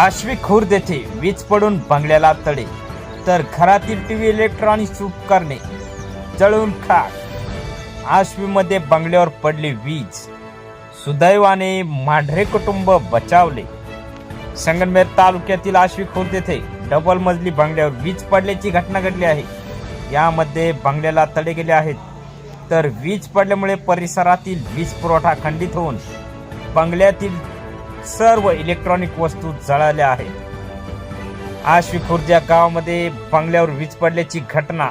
आश्वी खुर्द येथे वीज पडून बंगल्याला तडे. तर घरातील टीव्ही इलेक्ट्रॉनिक्स उपकरणे जळून खाक. आश्वीमध्ये बंगल्यावर पडली वीज. सुदैवाने मांढरे कुटुंब बचावले. संगमनेर तालुक्यातील आश्वी खुर्द येथे डबल मजली बंगल्यावर वीज पडल्याची घटना घडली आहे. यामध्ये बंगल्याला तडे गेले आहेत. तर वीज पडल्यामुळे परिसरातील वीज पुरवठा खंडित होऊन बंगल्यातील सर्व इलेक्ट्रॉनिक वस्तू जळाल्या आहेत. आश्वी खुर्द या गावामध्ये बंगल्यावर वीज पडल्याची घटना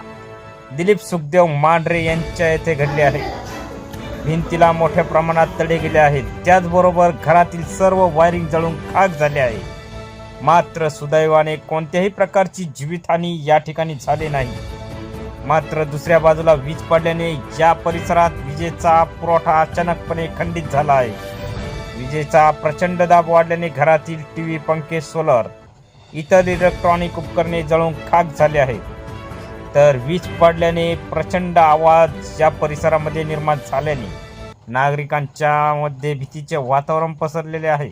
दिलीप सुखदेव मांढरे यांच्या येथे घडली आहे. भिंतीला मोठ्या प्रमाणात तडे गेले आहेत. त्याचबरोबर घरातील सर्व वायरिंग जळून खाक झाले आहे. मात्र सुदैवाने कोणत्याही प्रकारची जीवितहानी या ठिकाणी झाली नाही. मात्र दुसऱ्या बाजूला वीज पडल्याने या परिसरात विजेचा पुरवठा अचानकपणे खंडित झाला आहे. विजेचा प्रचंड दाब वाढल्याने घरातील टी व्ही पंखे सोलर इतर इलेक्ट्रॉनिक उपकरणे जळून खाक झाले आहेत. तर वीज पडल्याने प्रचंड आवाज या परिसरामध्ये निर्माण झाल्याने नागरिकांच्या मध्ये भीतीचे वातावरण पसरलेले आहे.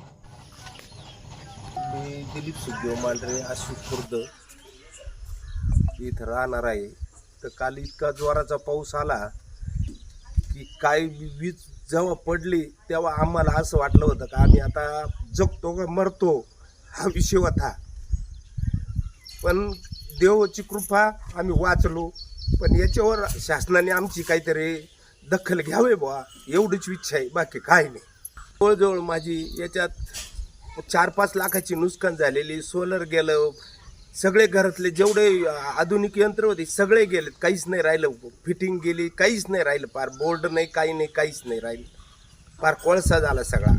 मी दिलीप सुखदेव मांढरे आशिष खुर्द इथं राहणार आहे. तर काल इतका जोराचा पाऊस आला की काय वीज जेव्हा पडली तेव्हा आम्हाला असं वाटलं होतं का आम्ही आता जगतो का मरतो हा विषय होता. पण देवाची कृपा आम्ही वाचलो पण याच्यावर शासनाने आमची काहीतरी दखल घ्यावे बुवा एवढीच इच्छा आहे बाकी काय नाही. जवळजवळ माझी याच्यात चार पाच लाखाची नुकसान झालेली सोलर गेलं सगळे घरातले जेवढे आधुनिक यंत्र होते सगळे गेलेत. काहीच नाही राहिलं. फिटिंग गेली काहीच नाही राहिलं. पार बोर्ड नाही काही नाही काहीच नाही राहिलं. पार कोळसा झाला सगळा.